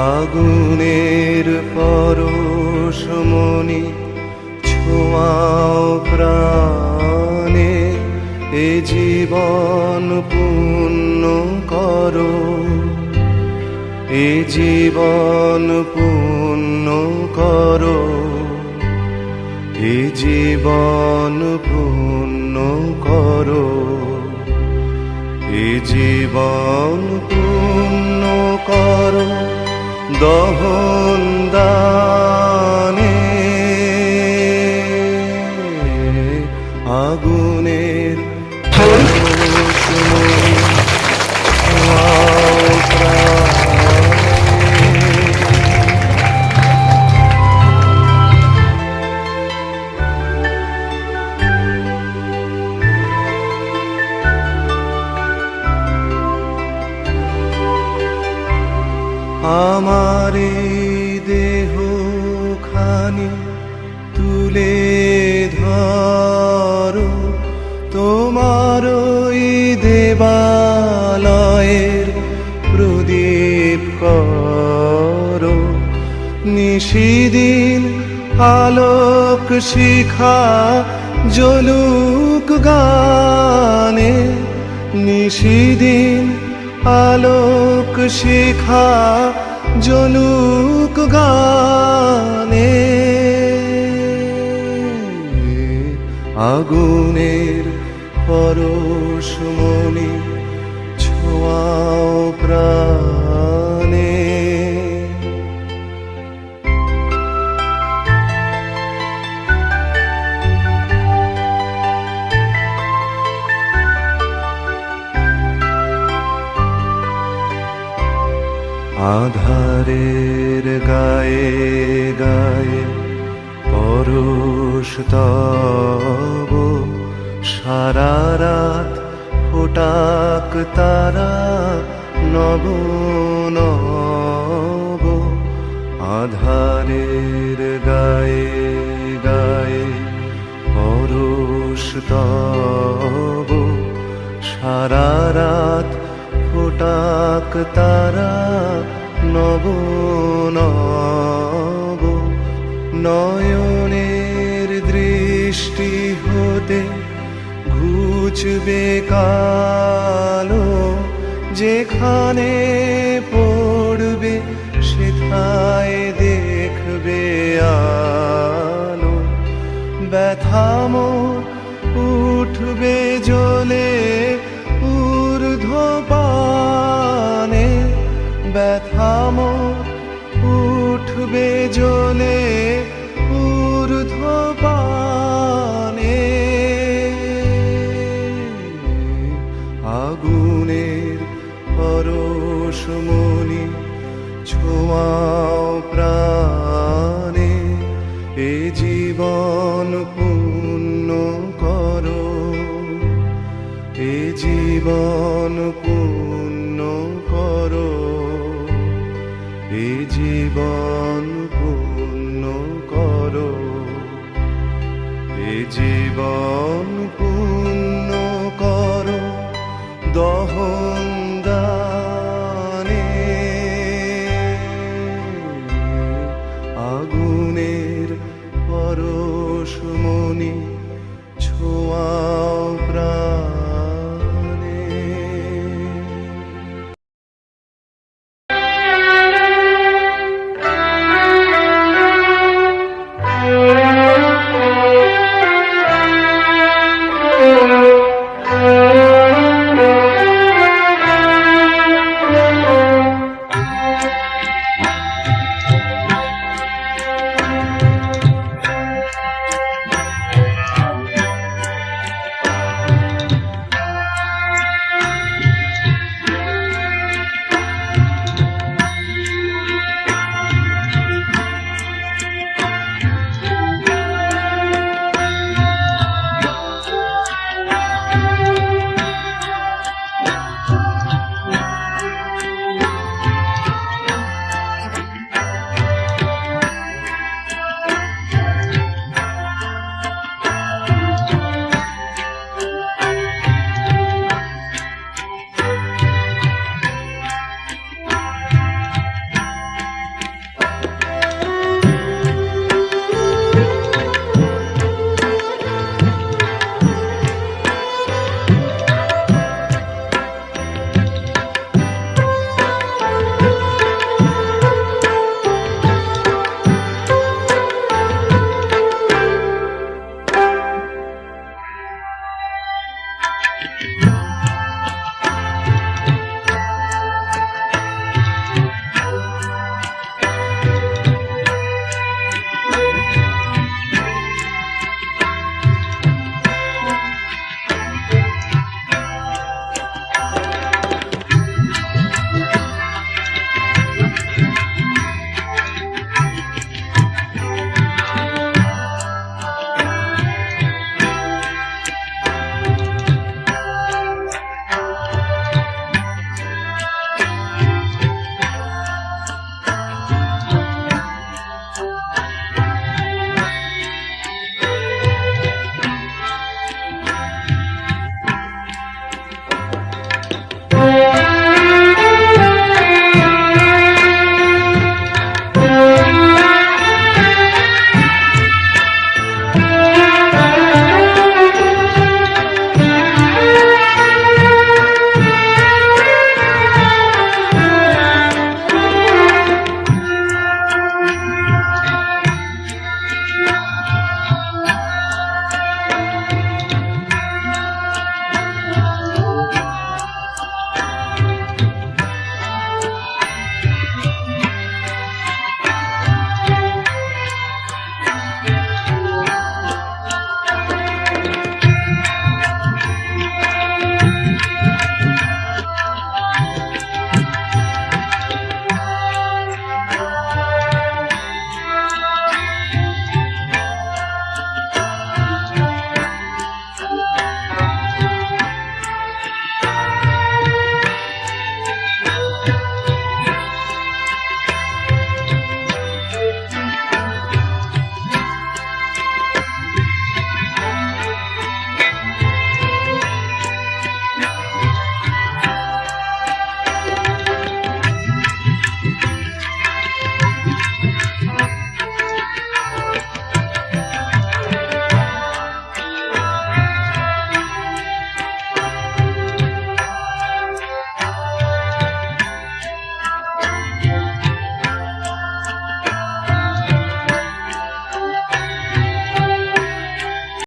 আগুনের পরশমণি ছোঁয়াও প্রাণে, এ জীবন পূর্ণ করো। এ জীবন পূর্ণ করো। এ জীবন পূর্ণ করো। এ জীবন পূর্ণ daha আমার দেহ খানি তুলে ধরো। তোমার দেবালয়ের প্রদীপ করো। নিশিদিন আলোক শিখা জলুক গানে। নিশিদিন আলোক শিখা জনুক গানে। আগুনের পরশমণি ছোঁয়াও প্রাণে। আধারের গায়ে গায়ে পরশ তব, সারা রাত ফোটাক তারা নব নব। আধারের গায়ে গায়ে পরশ তব, সারা রাত ফোটাক তারা নব নব নয়নের দৃষ্টি হতে ঘুচবে কালো যেখানে পড়বে উঠবে জ্বলে ঊর্ধ্ব পানে আগুনের পরশমণি ছোঁয়াও প্রাণে। এ জীবন পূর্ণ করো। এ জীবন পূর্ণ করো। জীবন